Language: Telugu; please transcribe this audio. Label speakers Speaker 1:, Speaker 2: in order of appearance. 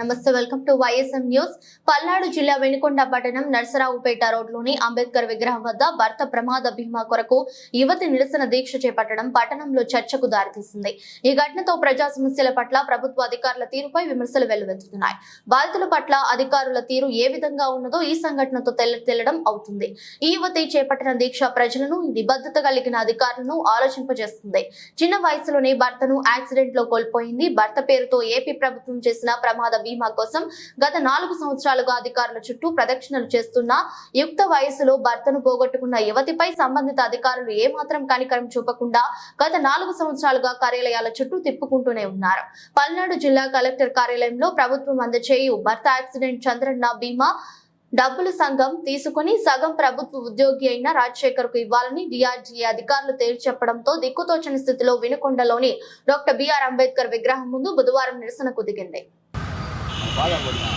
Speaker 1: నమస్తే welcome to YSM news. Palnadu జిల్లా వెనుకొండ పట్టణం నర్సరావుపేట రోడ్లోని అంబేద్కర్ విగ్రహం వద్ద భర్త ప్రమాద బీమా కొరకు యువతి నిరసన దీక్ష చేపట్టడం పట్టణంలో చర్చకు దారితీసింది. ఈ ఘటనతో ప్రజా సమస్యల పట్ల ప్రభుత్వ అధికారుల తీరుపై విమర్శలు వెల్లువెత్తుతున్నాయి బాధితుల పట్ల అధికారుల తీరు ఏ విధంగా ఉన్నదో ఈ సంఘటనతో తెల్ల తెల్లడం అవుతుంది. ఈ యువతి చేపట్టిన దీక్ష ప్రజలను నిబద్ధత కలిగిన అధికారులను ఆలోచింపజేస్తుంది. చిన్న వయసులోనే భర్తను యాక్సిడెంట్లో కోల్పోయింది. భర్త పేరుతో ఏపీ ప్రభుత్వం చేసిన ప్రమాద బీమా కోసం గత నాలుగు సంవత్సరాలుగా అధికారుల చుట్టూ ప్రదక్షిణలు చేస్తున్న యుక్త వయసులో భర్తను పోగొట్టుకున్న యువతిపై సంబంధిత అధికారులు ఏమాత్రం కనికరం చూపకుండా గత నాలుగు సంవత్సరాలుగా కార్యాలయాల చుట్టూ తిప్పుకుంటూనే ఉన్నారు. పల్నాడు జిల్లా కలెక్టర్ కార్యాలయంలో ప్రభుత్వం అందచేయు భర్త యాక్సిడెంట్ చంద్రన్న బీమా డబ్బులు సంఘం తీసుకుని సగం ప్రభుత్వ ఉద్యోగి అయిన రాజశేఖర్కు ఇవ్వాలని డిఆర్జీఏ అధికారులు తేల్చెప్పడంతో దిక్కుతోచని స్థితిలో వినుకొండలోని డాక్టర్ బిఆర్ అంబేద్కర్ విగ్రహం ముందు బుధవారం నిరసనకు దిగింది.
Speaker 2: பாதம் போடுங்க